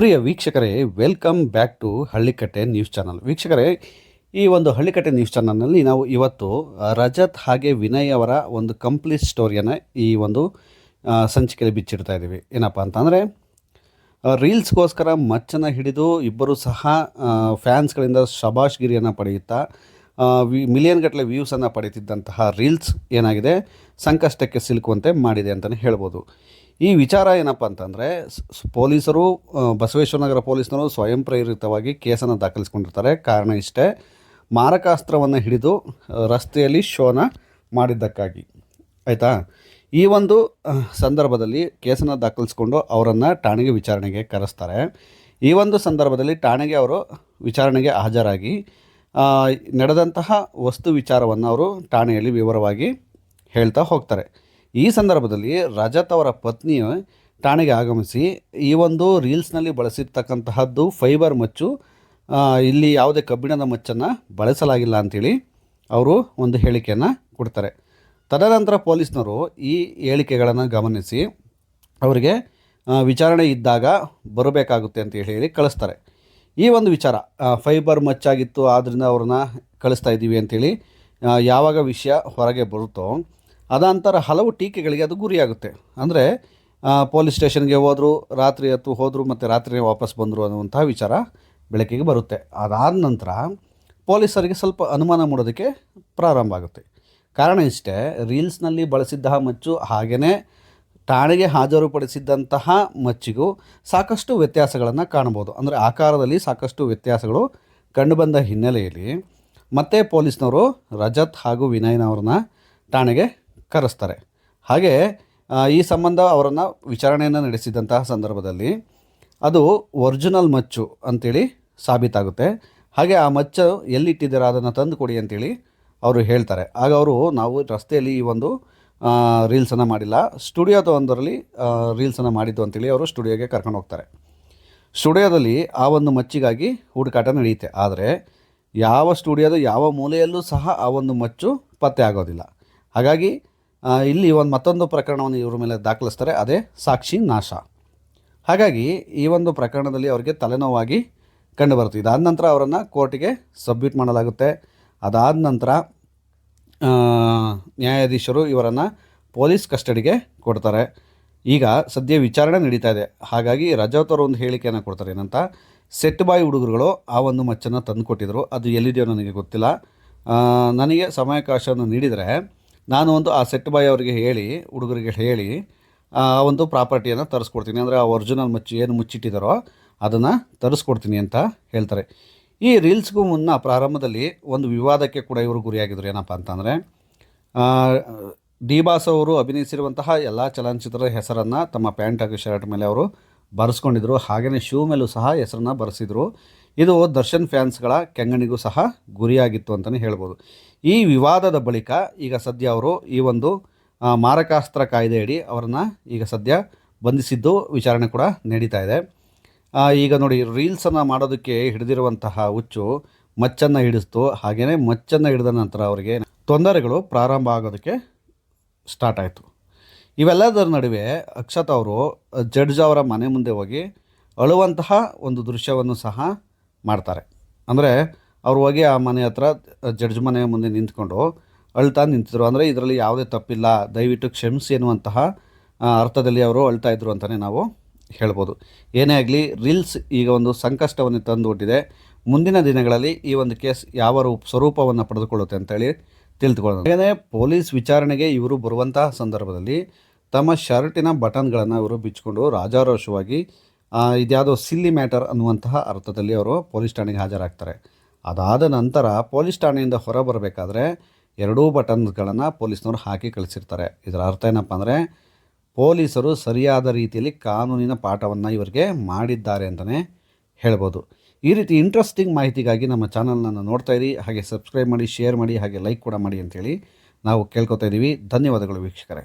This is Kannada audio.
ಪ್ರಿಯ ವೀಕ್ಷಕರೇ welcome back to Hallikatte news channel ವೀಕ್ಷಕರೇ, ಈ ಒಂದು ಹಳ್ಳಿಕಟ್ಟೆ ನ್ಯೂಸ್ ಚಾನಲ್ನಲ್ಲಿ ನಾವು ಇವತ್ತು ರಜತ್ ಹಾಗೆ ವಿನಯ್ ಅವರ ಒಂದು ಕಂಪ್ಲೀಟ್ ಸ್ಟೋರಿಯನ್ನು ಈ ಒಂದು ಸಂಚಿಕೆಯಲ್ಲಿ ಬಿಚ್ಚಿಡ್ತಾ ಇದ್ದೀವಿ. ಏನಪ್ಪ ಅಂತಂದರೆ ರೀಲ್ಸ್ಗೋಸ್ಕರ ಮಚ್ಚನ್ನು ಹಿಡಿದು ಇಬ್ಬರು ಸಹ ಫ್ಯಾನ್ಸ್ಗಳಿಂದ ಶಬಾಷ್ಗಿರಿಯನ್ನು ಪಡೆಯುತ್ತಾ ವಿ ಮಿಲಿಯನ್ ಗಟ್ಟಲೆ ವ್ಯೂಸನ್ನು ಪಡೆಯುತ್ತಿದ್ದಂತಹ ರೀಲ್ಸ್ ಏನಾಗಿದೆ, ಸಂಕಷ್ಟಕ್ಕೆ ಸಿಲುಕುವಂತೆ ಮಾಡಿದೆ ಅಂತಲೇ ಹೇಳ್ಬೋದು. ಈ ವಿಚಾರ ಏನಪ್ಪ ಅಂತಂದರೆ ಪೊಲೀಸರು ಬಸವೇಶ್ವರನಗರ ಪೊಲೀಸ್ನವರು ಸ್ವಯಂ ಪ್ರೇರಿತವಾಗಿ ಕೇಸನ್ನು ದಾಖಲಿಸ್ಕೊಂಡಿರ್ತಾರೆ. ಕಾರಣ ಇಷ್ಟೇ, ಮಾರಕಾಸ್ತ್ರವನ್ನು ಹಿಡಿದು ರಸ್ತೆಯಲ್ಲಿ ಶೋನ ಮಾಡಿದ್ದಕ್ಕಾಗಿ. ಆಯಿತಾ? ಈ ಒಂದು ಸಂದರ್ಭದಲ್ಲಿ ಕೇಸನ್ನು ದಾಖಲಿಸ್ಕೊಂಡು ಅವರನ್ನು ಠಾಣೆಗೆ ವಿಚಾರಣೆಗೆ ಕರೆಸ್ತಾರೆ. ಈ ಒಂದು ಸಂದರ್ಭದಲ್ಲಿ ಠಾಣೆಗೆ ಅವರು ವಿಚಾರಣೆಗೆ ಹಾಜರಾಗಿ ನಡೆದಂತಹ ವಸ್ತು ವಿಚಾರವನ್ನು ಅವರು ಠಾಣೆಯಲ್ಲಿ ವಿವರವಾಗಿ ಹೇಳ್ತಾ ಹೋಗ್ತಾರೆ. ಈ ಸಂದರ್ಭದಲ್ಲಿ ರಜತ್ ಅವರ ಪತ್ನಿಯು ಠಾಣೆಗೆ ಆಗಮಿಸಿ ಈ ಒಂದು ರೀಲ್ಸ್ನಲ್ಲಿ ಬಳಸಿರ್ತಕ್ಕಂತಹದ್ದು ಫೈಬರ್ ಮಚ್ಚು ಇಲ್ಲಿ ಯಾವುದೇ ಕಬ್ಬಿಣದ ಮಚ್ಚನ್ನು ಬಳಸಲಾಗಿಲ್ಲ ಅಂಥೇಳಿ ಅವರು ಒಂದು ಹೇಳಿಕೆಯನ್ನು ಕೊಡ್ತಾರೆ. ತದನಂತರ ಪೊಲೀಸ್ನವರು ಈ ಹೇಳಿಕೆಗಳನ್ನು ಗಮನಿಸಿ ಅವರಿಗೆ ವಿಚಾರಣೆ ಇದ್ದಾಗ ಬರಬೇಕಾಗುತ್ತೆ ಅಂತ ಹೇಳಿ ಕಳಿಸ್ತಾರೆ. ಈ ಒಂದು ವಿಚಾರ ಫೈಬರ್ ಮಚ್ಚಾಗಿತ್ತು ಆದ್ದರಿಂದ ಅವ್ರನ್ನ ಕಳಿಸ್ತಾ ಇದ್ದೀವಿ ಅಂಥೇಳಿ ಯಾವಾಗ ವಿಷಯ ಹೊರಗೆ ಬರುತ್ತೋ ಅದಂತರ ಹಲವು ಟೀಕೆಗಳಿಗೆ ಅದು ಗುರಿಯಾಗುತ್ತೆ. ಅಂದರೆ ಪೊಲೀಸ್ ಸ್ಟೇಷನ್ಗೆ ಹೋದರು, ರಾತ್ರಿ ಹೊತ್ತು ಹೋದರು, ಮತ್ತು ರಾತ್ರಿ ವಾಪಸ್ ಬಂದರು ಅನ್ನುವಂಥ ವಿಚಾರ ಬೆಳಕಿಗೆ ಬರುತ್ತೆ. ಅದಾದ ನಂತರ ಪೊಲೀಸರಿಗೆ ಸ್ವಲ್ಪ ಅನುಮಾನ ಮೂಡೋದಕ್ಕೆ ಪ್ರಾರಂಭ ಆಗುತ್ತೆ. ಕಾರಣ ಇಷ್ಟೇ, ರೀಲ್ಸ್ನಲ್ಲಿ ಬಳಸಿದ್ದ ಮಚ್ಚು ಹಾಗೆಯೇ ಠಾಣೆಗೆ ಹಾಜರುಪಡಿಸಿದ್ದಂತಹ ಮಚ್ಚಿಗೂ ಸಾಕಷ್ಟು ವ್ಯತ್ಯಾಸಗಳನ್ನು ಕಾಣ್ಬೋದು ಅಂದರೆ ಆಕಾರದಲ್ಲಿ ಸಾಕಷ್ಟು ವ್ಯತ್ಯಾಸಗಳು ಕಂಡುಬಂದ ಹಿನ್ನೆಲೆಯಲ್ಲಿ ಮತ್ತೆ ಪೊಲೀಸ್ನವರು ರಜತ್ ಹಾಗೂ ವಿನಯ್ನವ್ರನ್ನ ಠಾಣೆಗೆ ಕರೆಸ್ತಾರೆ. ಹಾಗೆ ಈ ಸಂಬಂಧ ಅವರನ್ನು ವಿಚಾರಣೆಯನ್ನು ನಡೆಸಿದಂತಹ ಸಂದರ್ಭದಲ್ಲಿ ಅದು ಒರಿಜಿನಲ್ ಮಚ್ಚು ಅಂತೇಳಿ ಸಾಬೀತಾಗುತ್ತೆ. ಹಾಗೆ ಆ ಮಚ್ಚು ಎಲ್ಲಿಟ್ಟಿದ್ದೀರಾ ಅದನ್ನು ತಂದು ಕೊಡಿ ಅಂತೇಳಿ ಅವರು ಹೇಳ್ತಾರೆ. ಆಗ ಅವರು, ನಾವು ರಸ್ತೆಯಲ್ಲಿ ಈ ಒಂದು ರೀಲ್ಸನ್ನು ಮಾಡಿಲ್ಲ. ಸ್ಟುಡಿಯೋದ ಒಂದರಲ್ಲಿ ರೀಲ್ಸನ್ನು ಮಾಡಿದ್ದು ಅಂತೇಳಿ ಅವರು ಸ್ಟುಡಿಯೋಗೆ ಕರ್ಕೊಂಡು ಹೋಗ್ತಾರೆ. ಸ್ಟುಡಿಯೋದಲ್ಲಿ ಆ ಒಂದು ಮಚ್ಚಿಗಾಗಿ ಹುಡುಕಾಟ ನಡೆಯುತ್ತೆ. ಆದರೆ, ಯಾವ ಸ್ಟುಡಿಯೋದ ಯಾವ ಮೂಲೆಯಲ್ಲೂ ಸಹ ಆ ಒಂದು ಮಚ್ಚು ಪತ್ತೆ ಆಗೋದಿಲ್ಲ. ಹಾಗಾಗಿ ಇಲ್ಲಿ ಒಂದು ಮತ್ತೊಂದು ಪ್ರಕರಣವನ್ನು ಇವರ ಮೇಲೆ ದಾಖಲಿಸ್ತಾರೆ, ಅದೇ ಸಾಕ್ಷಿ ನಾಶ. ಹಾಗಾಗಿ ಈ ಒಂದು ಪ್ರಕರಣದಲ್ಲಿ ಅವರಿಗೆ ತಲೆನೋವಾಗಿ ಕಂಡುಬರುತ್ತೆ ಇದಾದ ನಂತರ ಅವರನ್ನು ಕೋರ್ಟಿಗೆ ಸಬ್ಮಿಟ್ ಮಾಡಲಾಗುತ್ತೆ. ಅದಾದ ನಂತರ ನ್ಯಾಯಾಧೀಶರು ಇವರನ್ನು ಪೊಲೀಸ್ ಕಸ್ಟಡಿಗೆ ಕೊಡ್ತಾರೆ. ಈಗ ಸದ್ಯ ವಿಚಾರಣೆ ನಡೀತಾ ಇದೆ. ಹಾಗಾಗಿ ರಜತ್ ಅವರು ಒಂದು ಹೇಳಿಕೆಯನ್ನು ಕೊಡ್ತಾರೆ. ಏನಂತ, ಸೆಟ್ ಬಾಯ್ ಹುಡುಗರುಗಳು ಆ ಒಂದು ಮಚ್ಚನ್ನು ತಂದುಕೊಟ್ಟಿದ್ರು. ಅದು ಎಲ್ಲಿದೆಯೋ ನನಗೆ ಗೊತ್ತಿಲ್ಲ. ನನಗೆ ಸಮಯಾವಕಾಶವನ್ನು ನೀಡಿದರೆ ನಾನು ಒಂದು, ಆ ಸೆಟ್ ಬಾಯ್ ಅವರಿಗೆ ಹೇಳಿ, ಹುಡುಗರಿಗೆ ಹೇಳಿ, ಆ ಒಂದು ಪ್ರಾಪರ್ಟಿಯನ್ನು ತರಿಸ್ಕೊಡ್ತೀನಿ. ಅಂದರೆ ಆ ಒರಿಜಿನಲ್ ಮುಚ್ಚಿ, ಏನು ಮುಚ್ಚಿಟ್ಟಿದ್ದಾರೋ ಅದನ್ನು ತರಿಸ್ಕೊಡ್ತೀನಿ ಅಂತ ಹೇಳ್ತಾರೆ. ಈ ರೀಲ್ಸ್ಗೂ ಮುನ್ನ ಪ್ರಾರಂಭದಲ್ಲಿ ಒಂದು ವಿವಾದಕ್ಕೆ ಕೂಡ ಇವರು ಗುರಿಯಾಗಿದ್ದರು ಏನಪ್ಪ ಅಂತಂದರೆ ಡಿ ಬಾಸ್ ಅವರು ಅಭಿನಯಿಸಿರುವಂತಹ ಎಲ್ಲ ಚಲನಚಿತ್ರದ ಹೆಸರನ್ನು ತಮ್ಮ ಪ್ಯಾಂಟ್ ಹಾಗೂ ಶರ್ಟ್ ಮೇಲೆ ಅವರು ಬರೆಸ್ಕೊಂಡಿದ್ರು. ಹಾಗೆಯೇ ಶೂ ಮೇಲೂ ಸಹ ಹೆಸರನ್ನು ಬರೆಸಿದ್ರು. ಇದು ದರ್ಶನ್ ಫ್ಯಾನ್ಸ್ಗಳ ಕೆಂಗಣಿಗೂ ಸಹ ಗುರಿಯಾಗಿತ್ತು ಅಂತಲೇ ಹೇಳ್ಬೋದು. ಈ ವಿವಾದದ ಬಳಿಕ ಈಗ ಸದ್ಯ ಅವರು ಈ ಒಂದು ಮಾರಕಾಸ್ತ್ರ ಕಾಯ್ದೆಯಡಿ ಅವರನ್ನು ಈಗ ಸದ್ಯ ಬಂಧಿಸಿದ್ದು ವಿಚಾರಣೆ ಕೂಡ ನಡೀತಾ ಇದೆ. ಈಗ ನೋಡಿ ರೀಲ್ಸನ್ನು ಮಾಡೋದಕ್ಕೆ ಹಿಡಿದಿರುವಂತಹ ಹುಚ್ಚು ಮಚ್ಚನ್ನು ಹಿಡಿಸ್ತು. ಹಾಗೆಯೇ ಮಚ್ಚನ್ನು ಹಿಡಿದ ನಂತರ ಅವರಿಗೆ ತೊಂದರೆಗಳು ಪ್ರಾರಂಭ ಆಗೋದಕ್ಕೆ ಸ್ಟಾರ್ಟ್ ಆಯಿತು. ಇವೆಲ್ಲದರ ನಡುವೆ ಅಕ್ಷತ್ ಅವರು ಜಡ್ಜ್ ಅವರ ಮನೆ ಮುಂದೆ ಹೋಗಿ ಅಳುವಂತಹ ಒಂದು ದೃಶ್ಯವನ್ನು ಸಹ ಮಾಡ್ತಾರೆ. ಅಂದರೆ ಅವ್ರು ಹೋಗಿ ಆ ಮನೆ ಹತ್ರ ಜಡ್ಜ್ ಮನೆಯ ಮುಂದೆ ನಿಂತ್ಕೊಂಡು ಅಳ್ತಾ ನಿಂತಿದ್ರು. ಅಂದರೆ ಇದರಲ್ಲಿ ಯಾವುದೇ ತಪ್ಪಿಲ್ಲ. ದಯವಿಟ್ಟು ಕ್ಷಮಿಸಿ ಎನ್ನುವಂತಹ ಅರ್ಥದಲ್ಲಿ ಅವರು ಅಳ್ತಾ ಇದ್ರು ಅಂತಲೇ ನಾವು ಹೇಳ್ಬೋದು. ಏನೇ ಆಗಲಿ, ರೀಲ್ಸ್ ಈಗ ಒಂದು ಸಂಕಷ್ಟವನ್ನು ತಂದುಕೊಟ್ಟಿದೆ ಮುಂದಿನ ದಿನಗಳಲ್ಲಿ ಈ ಒಂದು ಕೇಸ್ ಯಾವ ರೂಪ, ಸ್ವರೂಪವನ್ನು ಪಡೆದುಕೊಳ್ಳುತ್ತೆ ಅಂತೇಳಿ ತಿಳಿದುಕೊಳ್ಳೋಣ. ಏನೇ ಪೊಲೀಸ್ ವಿಚಾರಣೆಗೆ ಇವರು ಬರುವಂತಹ ಸಂದರ್ಭದಲ್ಲಿ ತಮ್ಮ ಶರ್ಟಿನ ಬಟನ್ಗಳನ್ನು ಇವರು ಬಿಚ್ಚಿಕೊಂಡು ರಾಜಾರೋಷವಾಗಿ ಇದ್ಯಾವುದೋ ಸಿಲ್ಲಿ ಮ್ಯಾಟರ್ ಅನ್ನುವಂತಹ ಅರ್ಥದಲ್ಲಿ ಅವರು ಪೊಲೀಸ್ ಠಾಣೆಗೆ ಹಾಜರಾಗ್ತಾರೆ. ಅದಾದ ನಂತರ ಪೊಲೀಸ್ ಠಾಣೆಯಿಂದ ಹೊರಬರಬೇಕಾದ್ರೆ ಎರಡೂ ಬಟನ್ಗಳನ್ನು ಪೊಲೀಸ್ನವರು ಹಾಕಿ ಕಳಿಸಿರ್ತಾರೆ. ಇದರ ಅರ್ಥ ಏನಪ್ಪ ಅಂದರೆ ಪೊಲೀಸರು ಸರಿಯಾದ ರೀತಿಯಲ್ಲಿ ಕಾನೂನಿನ ಪಾಠವನ್ನು ಇವರಿಗೆ ಮಾಡಿದ್ದಾರೆ ಅಂತಲೇ ಹೇಳ್ಬೋದು. ಈ ರೀತಿ ಇಂಟ್ರೆಸ್ಟಿಂಗ್ ಮಾಹಿತಿಗಾಗಿ ನಮ್ಮ ಚಾನಲ್ನನ್ನು ನೋಡ್ತಾ ಇರಿ, ಹಾಗೆ ಸಬ್ಸ್ಕ್ರೈಬ್ ಮಾಡಿ ಶೇರ್ ಮಾಡಿ, ಹಾಗೆ ಲೈಕ್ ಕೂಡ ಮಾಡಿ ಅಂತೇಳಿ ನಾವು ಕೇಳ್ಕೊತಾ ಇದ್ದೀವಿ ಧನ್ಯವಾದಗಳು ವೀಕ್ಷಕರೇ.